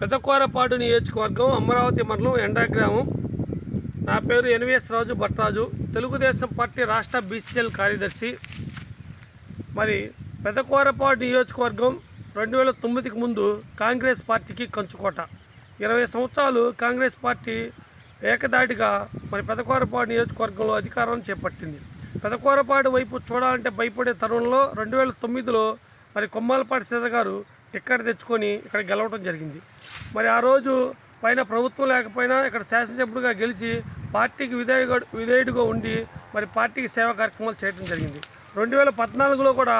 పెద్దకోరపాడు నియోజకవర్గం అమరావతి మండలం ఎండాగ్రామం నా పేరు ఎన్విఎస్ రాజు భట్రాజు. తెలుగుదేశం పార్టీ రాష్ట్ర బీసీఎల్ కార్యదర్శి. మరి పెదకూరపాడు నియోజకవర్గం రెండు వేల తొమ్మిదికి ముందు కాంగ్రెస్ పార్టీకి కంచుకోట. ఇరవై సంవత్సరాలు కాంగ్రెస్ పార్టీ ఏకదాటిగా మరి పెదకూరపాడు నియోజకవర్గంలో అధికారం చేపట్టింది. పెదకూరపాడు వైపు చూడాలంటే భయపడే తరుణంలో రెండు వేల తొమ్మిదిలో మరి కొమ్మాలపాటి సీత గారు టిక్కెట్ తెచ్చుకొని ఇక్కడ గెలవడం జరిగింది. మరి ఆ రోజు పైన ప్రభుత్వం లేకపోయినా ఇక్కడ శాసనసభ్యుడిగా గెలిచి పార్టీకి విధేయుగా విధేయుడిగా ఉండి మరి పార్టీకి సేవా కార్యక్రమాలు చేయడం జరిగింది. రెండు వేల పద్నాలుగులో కూడా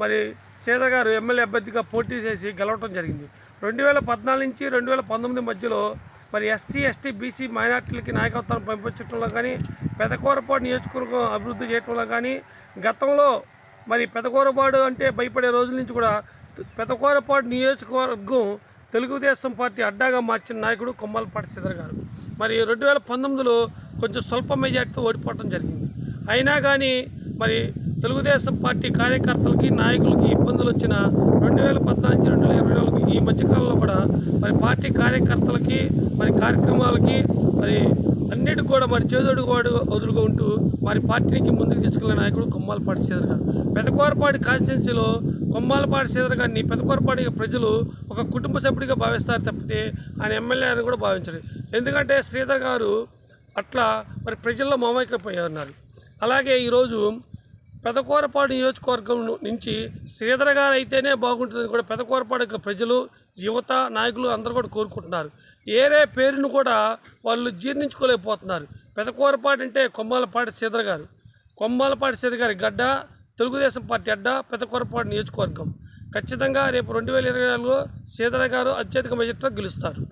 మరి సీత గారు ఎమ్మెల్యే అభ్యర్థిగా పోటీ చేసి గెలవడం జరిగింది. రెండు వేల పద్నాలుగు నుంచి రెండు వేల పంతొమ్మిది మధ్యలో మరి ఎస్సీ ఎస్టీ బీసీ మైనార్టీలకి నాయకత్వాన్ని పంపించడంలో కానీ పెదకూరపాడు నియోజకవర్గం అభివృద్ధి చేయడంలో కానీ గతంలో మరి పెదకూరపాడు అంటే భయపడే రోజుల నుంచి కూడా పెదకూరపాడు నియోజకవర్గం తెలుగుదేశం పార్టీ అడ్డాగా మార్చిన నాయకుడు కొమ్మలపాటి శ్రీధర్ గారు. మరి రెండు వేల పంతొమ్మిదిలో కొంచెం స్వల్ప మెజార్టీతో ఓడిపోవడం జరిగింది. అయినా కానీ మరి తెలుగుదేశం పార్టీ కార్యకర్తలకి నాయకులకి ఇబ్బందులు వచ్చిన రెండు వేల పద్నాలుగు రెండు వేల ఇరవై నాలుగు ఈ మధ్యకాలంలో కూడా మరి పార్టీ కార్యకర్తలకి మరి కార్యక్రమాలకి మరి అన్నిటికి కూడా మరి చేదోడు వాడు వదులుగా ఉంటూ మరి పార్టీకి ముందుకు తీసుకెళ్ళిన నాయకుడు కొమ్మాలపాటి శ్రీధర్ గారు. పెదకూరపాటి కాన్స్టిట్యున్సీలో కొమ్మాలపాటి శ్రీధర్ గారిని పెదకూరపాటి ప్రజలు ఒక కుటుంబ సభ్యుడిగా భావిస్తారు తప్పితే ఆయన ఎమ్మెల్యే అని కూడా భావించరు ఎందుకంటే శ్రీధర్ గారు అట్లా మరి ప్రజల్లో మమైకైపోయి ఉన్నారు అలాగే ఈరోజు పెదకూరపాడు నియోజకవర్గం నుంచి శ్రీధర్ గారు అయితేనే బాగుంటుందని కూడా పెదకూరపాడు ప్రజలు యువత నాయకులు అందరూ కూడా కోరుకుంటున్నారు. ఏరే పేరును కూడా వాళ్ళు జీర్ణించుకోలేకపోతున్నారు. పెదకూరపాడు అంటే కొమ్మాలపాటి శ్రీధర్ గారు. కొమ్మాలపాటి శ్రీధర్ గారి గడ్డ తెలుగుదేశం పార్టీ అడ్డా పెదకూరపాడు నియోజకవర్గం. ఖచ్చితంగా రేపు రెండు వేల ఇరవై నాలుగులో శ్రీధర్ గారు అత్యధిక మెజార్టీతో గెలుస్తారు.